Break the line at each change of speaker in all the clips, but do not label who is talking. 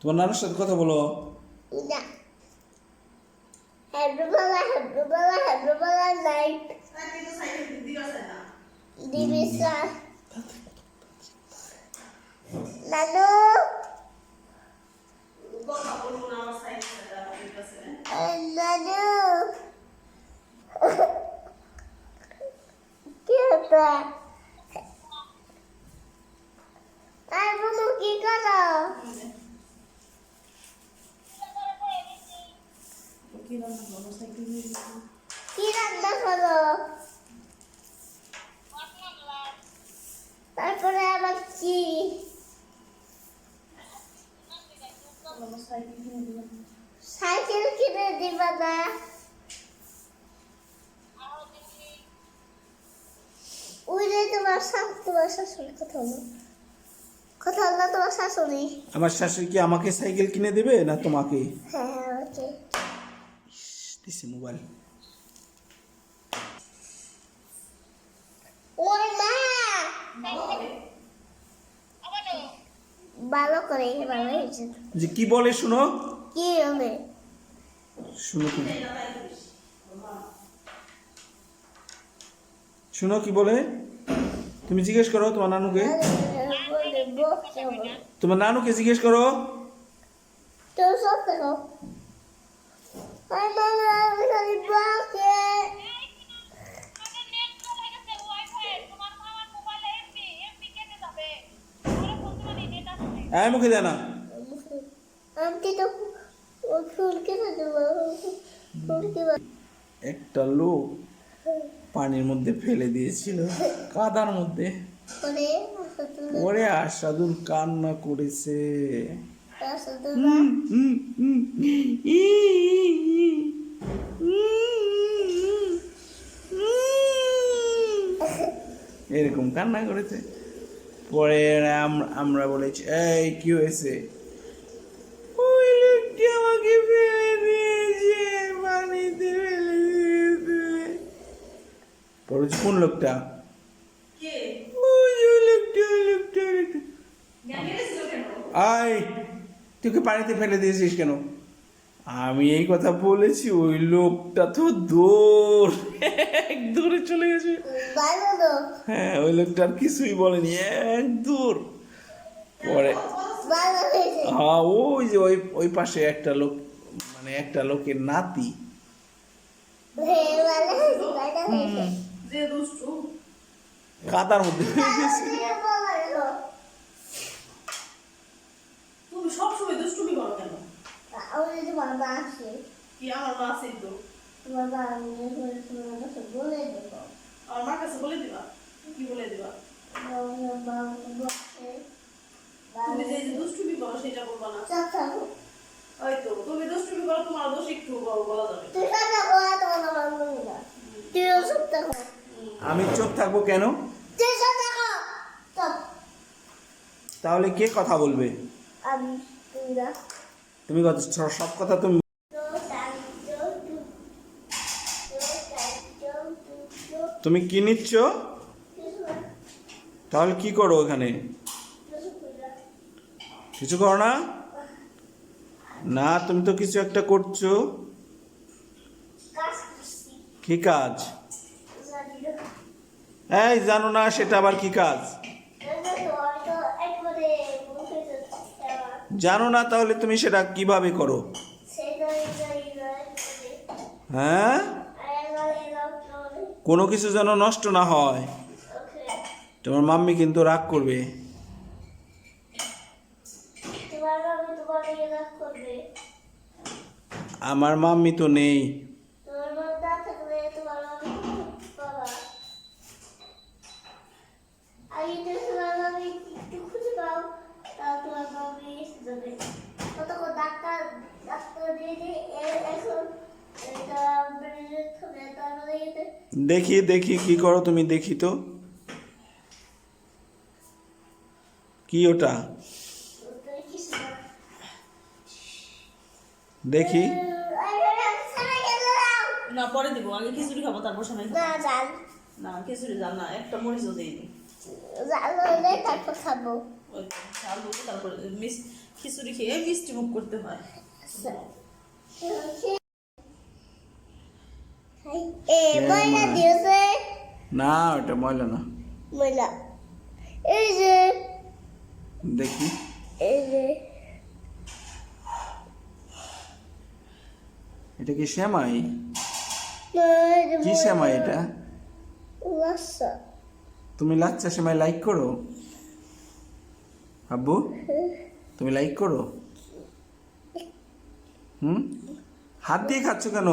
তোমার নানুর সাথে কথা বলো।
নানু নানু কি হতো আর বলো কি করো কি রান্না করো তারপরে আবার কি সাইকেল কিনে দিবা না? ওই তোমার শাশ তোমার শাশুড়ি কথা হলো কথা হলো তোমার শাশুড়ি?
আমার শাশুড়ি কি আমাকে সাইকেল কিনে দেবে না তোমাকে?
হ্যাঁ হ্যাঁ ওকে।
দিছি মোবাইল
ওই মা ভালো করে
যে কি বলে শুনো?
কি হবে?
শুনো তুমি। শুনো কি বলে? তুমি জিজ্ঞেস করো তোমার নানুকে। তোমার নানুকে জিজ্ঞেস করো।
তো সব দেখো আমার আমি খালি বকে।
হ্যাঁ মুখে দেয় না। একটা লোক পানির মধ্যে ফেলে দিয়েছিল কাদার মধ্যে।
আসলে
আশাদুল কান্না করেছে। এরকম কান্না করেছে। পরে আম- আমরা বলেছি এই কি হয়েছে? ওই লোকটি আমাকে ফেলে দিয়েছে পানিতে ফেলে দিয়েছে। পরে কোন লোকটা? আয় তুই পানিতে ফেলে দিয়েছিস কেন? আমি এই কথা বলেছি ওই লোকটা তো দৌড় এক দৌড়ে চলে গেছে। হ্যাঁ ওই লোকটা আর কিছুই বলেনি এক দৌড় পরে
ভালো
হ্যাঁ ওই যে ওই ওই পাশে একটা লোক মানে একটা লোকের নাতি।
হ্যাঁ
কাদার মধ্যে ফেলে দিয়েছে।
তুমি সবসময় দুষ্টুমি করো কেন
আমি তোমার মা আছে।
কি আমার মা আছে তো?
তোমার মা আমি তোমার কাছে বলে দেবো।
আমার মার কাছে বলে দিবা? কি বলে দিবা?
আমার
তুমি যে যে দুষ্টুমি করো সেটা বলবা না। ওই তো তুমি দুষ্টুমি করো তোমার দোষ একটু বড় বলা যাবে।
তুই থাকো আর তোমার মা বলবি না। তুইও চুপ থাকো।
আমি চুপ থাকব কেন?
তুই
তাহলে কে কথা বলবে?
আমি তুই না।
তুমি কথা সব কথা তুমি তুমি কি নিচ্ছ? তাহলে কি করো ওখানে? কিছু করো না? না, তুমি তো কিছু একটা করছ। কি কাজ? এই, জানো না, সেটা আবার কি কাজ? জানো না তাহলে তুমি সেটা কীভাবে করো? হ্যাঁ? কোনো কিছু যেন নষ্ট না হয়। তোমার মাম্মি কিন্তু রাগ করবে। আমার মাম্মি তো নেই
আমি তো তোমার মামি একটু খুঁজে পাও তাও তোমার মামি এসে যাবে ততক্ষণ ডাক্তার ডাক্তার দিয়ে দিয়ে এ- এখন এটা ব্রেনের খাবে তারপরে এতে
দেখি দেখি কি করো তুমি দেখি তো। কি ওটা? দেখি।
না পরে দিব। আগে খিচুড়ি খাব তারপর সময়।
না জান
না খিচুড়ি জান না একটা মরিচও দিয়ে দিই
হলে তারপর খাব।
আলু তারপরে মিস খিচুড়ি খেয়ে মিষ্টি মুখ করতে হয়।
এ ময়লা দিয়েছে?
না ওটা ময়লা না।
ময়লা। এই যে
দেখি।
এই যে।
এটা কি শ্যামাই কি শ্যামাই এটা?
লাসা
তুমি লাচ্চা শ্যামাই লাইক করো। আব্বু তুমি লাইক করো। হুম? হাত দিয়ে খাচ্ছ কেন?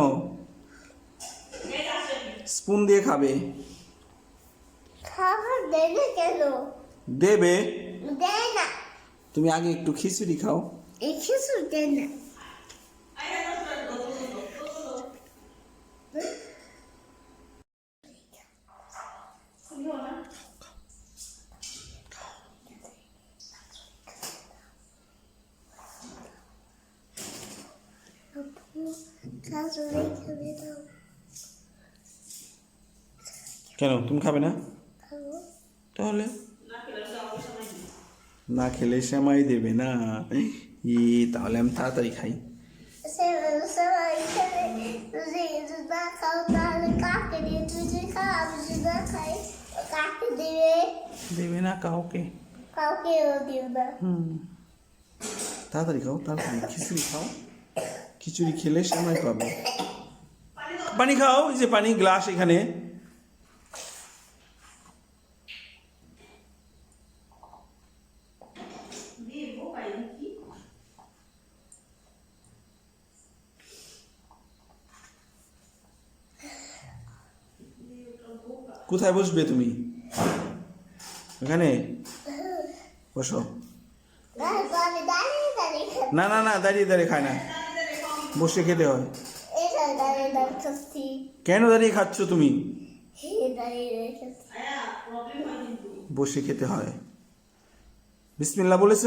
স্পুন দিয়ে খাবে।
খাবার দেবে কেন?
দেবে।
দেয় না।
তুমি আগে একটু খিচুড়ি খাও।
এই খিচুড়ি দেয় না। কাজু
কেন, তুমি খাবে না? তাহলে? না খেলে শ্যামাই দেবে না। ই, তাহলে আমি তাড়াতাড়ি খাই।
দিবে
না কাউকে। তাড়াতাড়ি খাও, তাড়াতাড়ি। খিচুড়ি খাও। খিচুড়ি খেলে সময় পাবে। পানি খাও যে পানি, গ্লাস এখানে। কোথায় বসবে তুমি? এখানে? বসো। না না না, দাঁড়িয়ে দাঁড়িয়ে খায় না। বসে খেতে হয়। কেন দাঁড়িয়ে খাচ্ছ তুমি? বসে খেতে হয়। বিসমিল্লা বলেছ?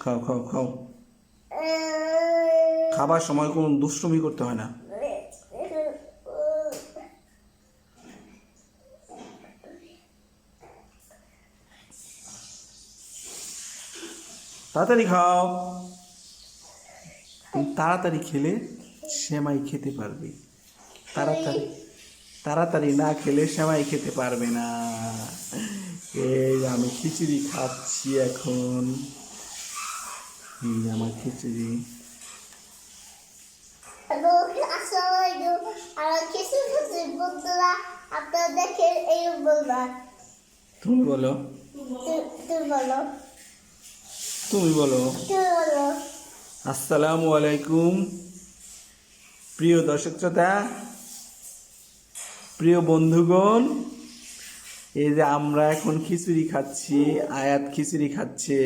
খাও খাও খাও। খাবার সময় কোনো দুষ্টুমি করতে হয় না। তাড়াতাড়ি খাও। তুমি তাড়াতাড়ি খেলে সেমাই খেতে পারবে। তাড়াতাড়ি তাড়াতাড়ি না খেলে সেমাই খেতে পারবে না। এই আমি খিচুড়ি খাচ্ছি এখন। আমার খিচুড়ি। তুমি বলো।
তুমি বলো।
তুমি বলো। আসসালামু আলাইকুম। প্রিয় দর্শক শ্রোতা প্রিয় বন্ধুগণ এই যে আমরা এখন খিচুড়ি খাচ্ছি আয়াত খিচুড়ি খাচ্ছে।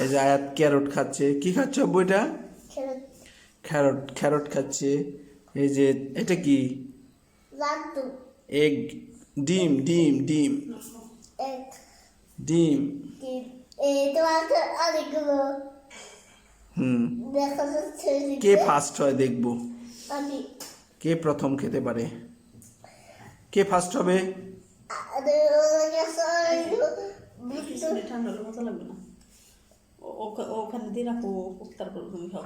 এই যে আয়াত ক্যারট খাচ্ছে। কি খাচ্ছে
খেলে
ক্যারট। ক্যারট খাচ্ছে। এই যে এটা কি? এগ ডিম ডিম ডিম।
এক
ডিম
অনেকগুলো
হুম কে ফার্স্ট হয় দেখব
আমি
কে প্রথম খেতে পারে কে ফার্স্ট হবে
ঠান্ডা মজা লাগবে না। ও- ওখা- ওখানে দিয়ে রাখো তারপর তুমি খাও।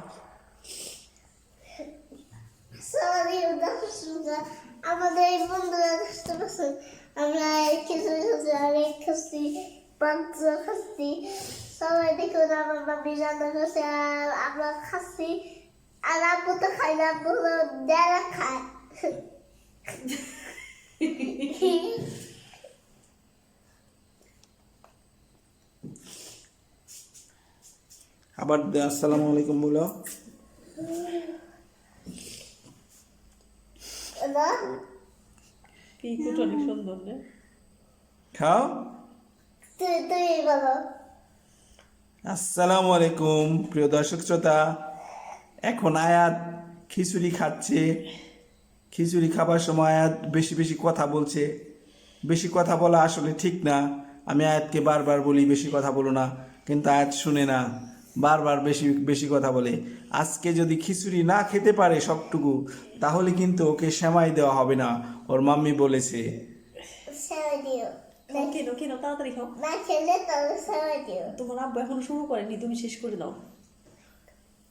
সরি আমাদের এই বন্ধুরা আমরা কিছু কিছু অনেক খাচ্ছি পাঞ্চ খাচ্ছি সবাই দেখুন আমার মামি রান্না করছে আর আমরা খাচ্ছি আর আব্বু তো খাই না আব্বু তো ডেরা খায়
আবার দে- আসসালামু আলাইকুম বলো
না
কি অনেক সুন্দর রে।
খাও।
তুই তুই বলো।
আসসালামু আলাইকুম প্রিয় দর্শক শ্রোতা। এখন আয়াত খিচুড়ি খাচ্ছে। খিচুড়ি খাবার সময় আয়াত বেশি বেশি কথা বলছে। বেশি কথা বলা আসলে ঠিক না। আমি আয়াতকে বারবার বলি বেশি কথা বলো না। কিন্তু আয়াত শুনে না। বারবার বেশি বেশি কথা বলে। আজকে যদি খিচুড়ি না খেতে পারে সবটুকু তাহলে কিন্তু ওকে সেমাই দেওয়া হবে না ওর মাম্মি বলেছে।
তাড়াতাড়ি খাও। তোমার আব্বু এখনও শুরু করেনি তুমি শেষ করে দাও।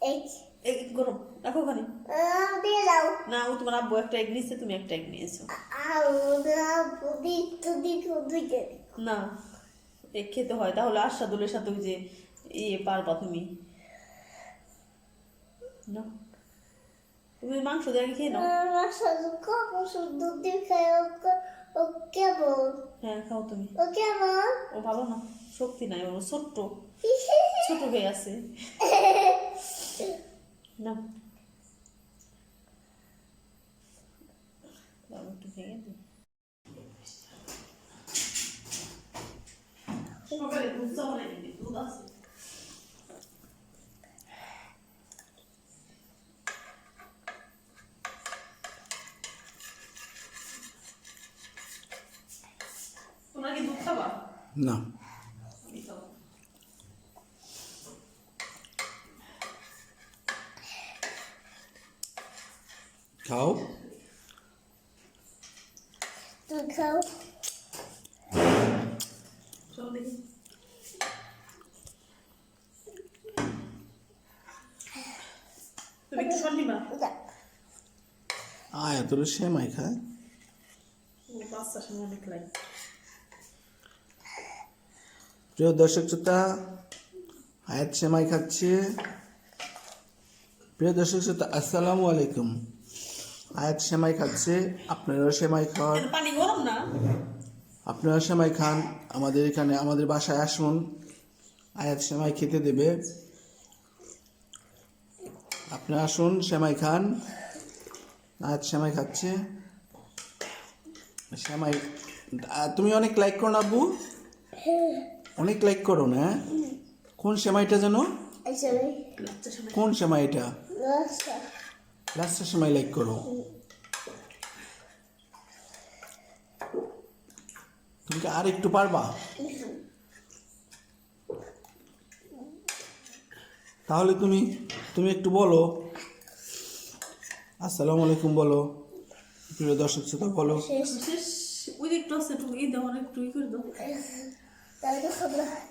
এই।
এই গরম রাখো ওখানে।
আহ, দিয়ে দাও।
না ও তোমার আব্বু একটা এগ নিয়েছে তুমি একটা এগ নিয়েছো।
না
খেতে হয় তাহলে আশাদুলের সাথে ওই যে ইয়ে পারবা তুমি। তুমি মাংস দিয়ে আগে খেয়ে নাও।
মাসা দিয়ে শুধু দিকে ও কেমন
হ্যাঁ খাও তুমি।
ও কেমন
ও ভালো না শক্তি নাই ও ছোট্ট। ছোট হয়ে আছে না দাও একটু ভেঙে দিই সকালে দুধ চা বানাই দিবি, দুধ আছে। তোমরা কি দুধ খাবা?
না। খাও।
খাও।
চলো দেখি। তুমি একটু শোন নিবা।
আয় তোর সেমাই খায়।
ও বাচ্চার সঙ্গে অনেক লাগে।
প্রিয় দর্শক শ্রোতা আয়াত সেমাই খাচ্ছে। প্রিয় দর্শক শ্রোতা আসসালামু আলাইকুম। আয়াত সেমাই খাচ্ছে আপনারাও সেমাই খাওয়ার
পানি গরম না?
আপনারা সেমাই খান আমাদের এখানে আমাদের বাসায় আসুন আয়াত সেমাই খেতে দেবে। আপনারা আসুন সেমাই খান। আয়াত সেমাই খাচ্ছে। সেমাই তুমি অনেক লাইক করো না আব্বু? অনেক লাইক করো না? কোন সেমাইটা যেন কোন সেমাই এটা লাস্টের সময় লাইক করো। তুমি আর একটু পারবা? তাহলে তুমি তুমি একটু বলো। আসসালামু আলাইকুম বলো। প্রিয় দর্শক শ্রোতা বলো।
ওই যে একটু আছে দাও একটু ই করে দাও।
তাহলে তো খাব
ওকে